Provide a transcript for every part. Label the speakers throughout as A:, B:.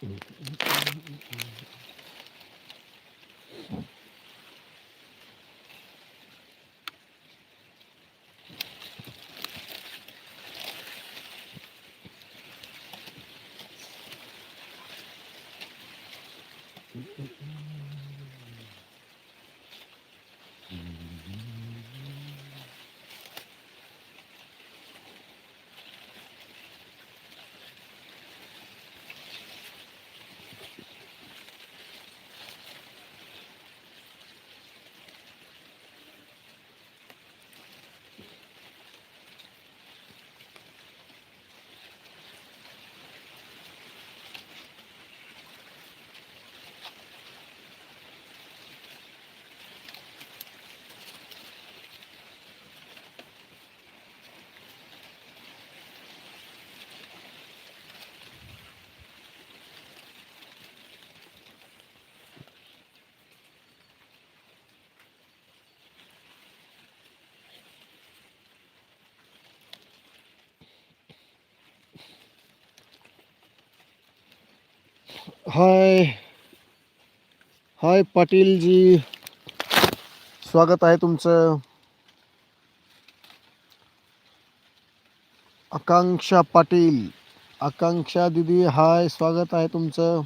A: Mm-hmm. हाय. हाय पाटीलजी. स्वागत आहे तुमचं. आकांक्षा पाटील. आकांक्षा दिदी हाय. स्वागत आहे तुमचं.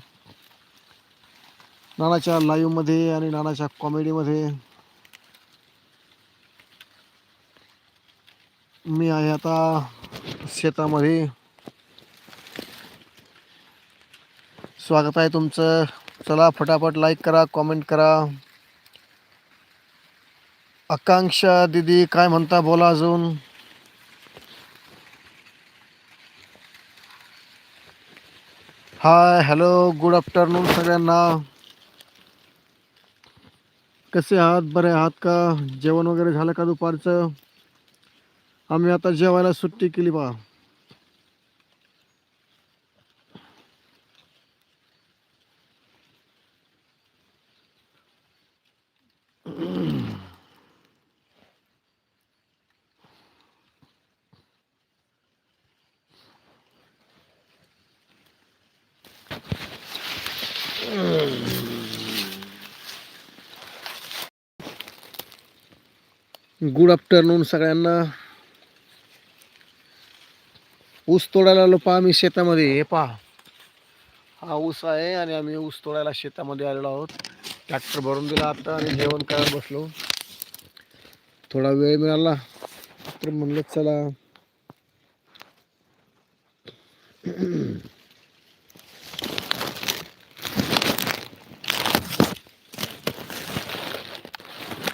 A: नानाच्या लाईव्हमध्ये आणि नानाच्या कॉमेडीमध्ये मी आहे आता शेतामध्ये. स्वागत आहे तुमचं. चला फटाफट लाईक करा कॉमेंट करा. आकांक्षा दिदी काय म्हणता बोला अजून? हाय हॅलो गुड आफ्टरनून सगळ्यांना. कसे आहात? बरे आहात का? जेवण वगैरे झालं का दुपारचं? आम्ही आता जेवायला सुट्टी केली बा. गुड आफ्टरनून सगळ्यांना. ऊस तोडायला आलो पहा आम्ही शेतामध्ये. हे पहा. हा ऊस आहे आणि आम्ही ऊस तोडायला शेतामध्ये आलेलो आहोत. ट्रॅक्टर भरून दिला आता आणि जेवण करायला बसलो. थोडा वेळ मिळाला तर म्हणलं चला.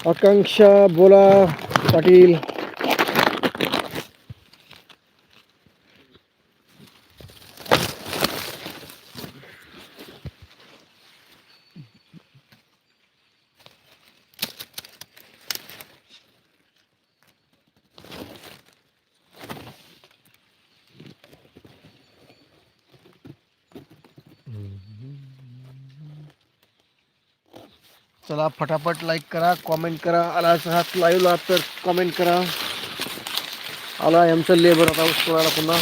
A: আকাঙ্ক্ষা বোলা পাটিল चला फटाफट लाईक करा कॉमेंट करा. आला हात लाईव्हला तर कॉमेंट करा. आला आमचं लेबर आता ऊस पुन्हा.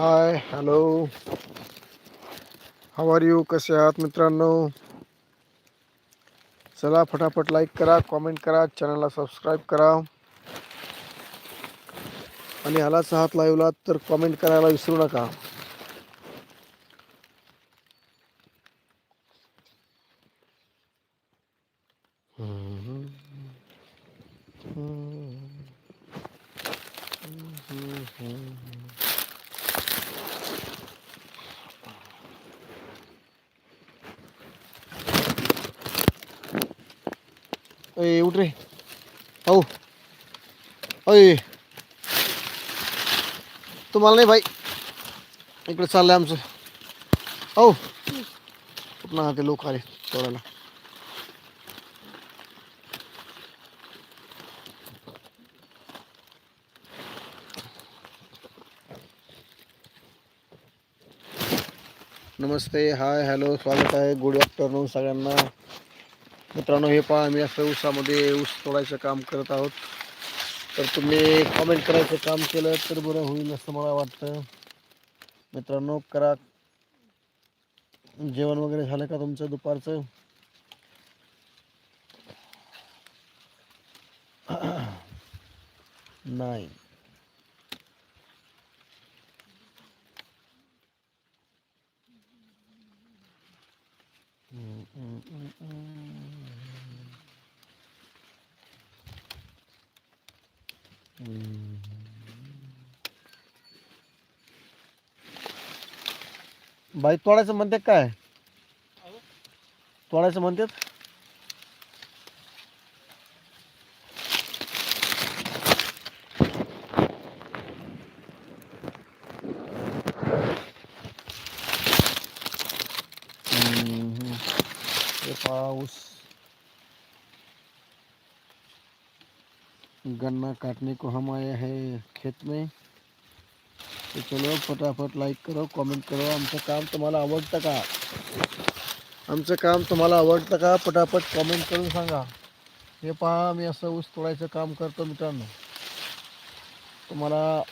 A: Hi hello how are you कसे आहात मित्रांनो? चला फटाफट लाईक करा कॉमेंट करा चॅनलला सबस्क्राईब करा. आणि आलाच आहात लाईव्हला तर कॉमेंट करायला विसरू नका. ए ಏಯ್ ಊಟ್ರಿ ಅವು अय तुम्हाला नाही बाई इकडे चाललंय अपना हो लो खा रे थोड़ा ना नमस्ते हाय हेलो स्वागत है गुड आफ्टरनून सगळ्यांना मित्रांनो हे पहा आम्ही असं ऊसामध्ये ऊस तोडायचं काम करत आहोत. तर तुम्ही कमेंट करायचं काम केलं तर बरं होईल असं मला वाटतं. मित्रांनो करा. जेवण वगैरे झालं का तुमचं दुपारचं? नाही. बाई तोडायचं म्हणते काय? तोडायचं म्हणतात? ये पाऊस गन्ना काटने को हम आए हैं खेत में। तो चलो, फटाफट लाईक करो कमेंट करो। आमचं काम तुम्हाला आवडतं का आमचं काम तुम्हाला आवडतं का पटापट कमेंट करून सांगा। हे पहा मी ऊस तोडायचं काम करतो मित्रांनो। तुम्हाला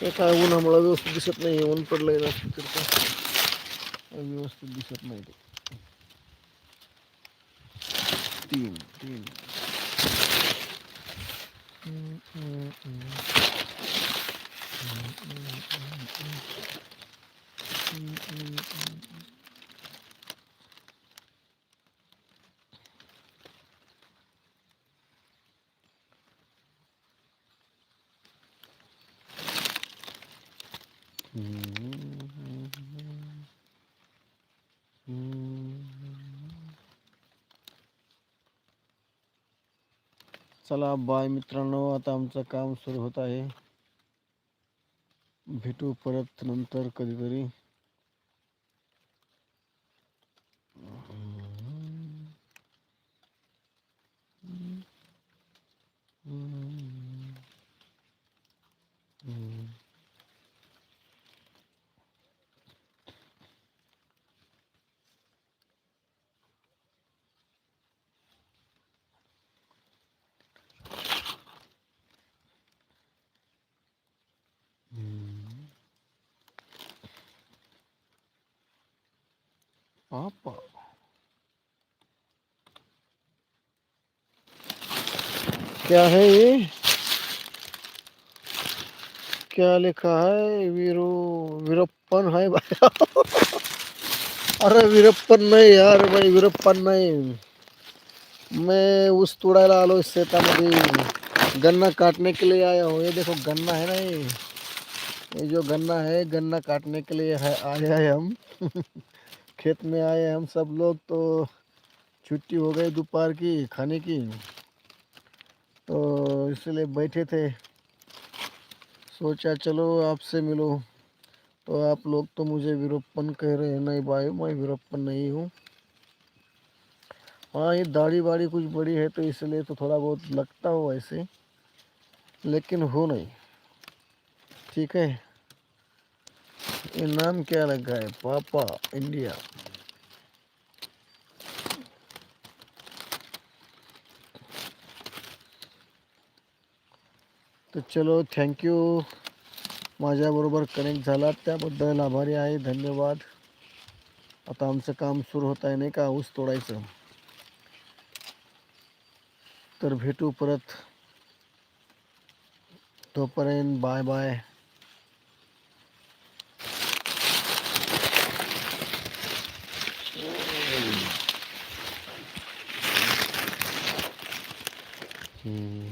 A: हे काय उन्हामुळे व्यवस्थित दिसत नाही ऊन पडलंय तिकडचं. व्यवस्थित दिसत नाही ते. तीन तीन. Mm-mm-mm. चला बाय मित्रांनो आता आमचं काम सुरू होत आहे. भेटू परत नंतर कधीतरी. पापा क्या है ये? क्या लिखा है? वीरो, वीरप्पन है भाई। अरे वीरप्पन नहीं यार भाई, वीरप्पन नहीं। मैं उस तोड़ायला आलो शेतामध्ये गन्ना काटने के लिए आया हूँ। ये देखो गन्ना है ना ये? ये जो गन्ना है, गन्ना काटने के लिए है, आए हैं हम। खेत में आए हम सब लोग तो छुट्टी हो गई दोपहर की खाने की। तो इसलिए बैठे थे। सोचा चलो आपसे मिलो। तो आप लोग तो मुझे वीरप्पन कह रहे हैं, नहीं भाई, मैं वीरप्पन नहीं हूँ। हाँ ये दाढ़ी वाड़ी कुछ बड़ी है तो इसलिए तो थोड़ा बहुत लगता हो ऐसे, लेकिन हो नहीं। ठीक है? ये नाम क्या लगा है? पापा, इंडिया। तर चलो थँक्यू माझ्याबरोबर कनेक्ट त्याबद्दल आभारी आहे. धन्यवाद. आता आमचं काम सुरू होत आहे, नाही का? ऊस तोडायचं. तर भेटू परत. तोपर्यंत बाय बाय. Mm.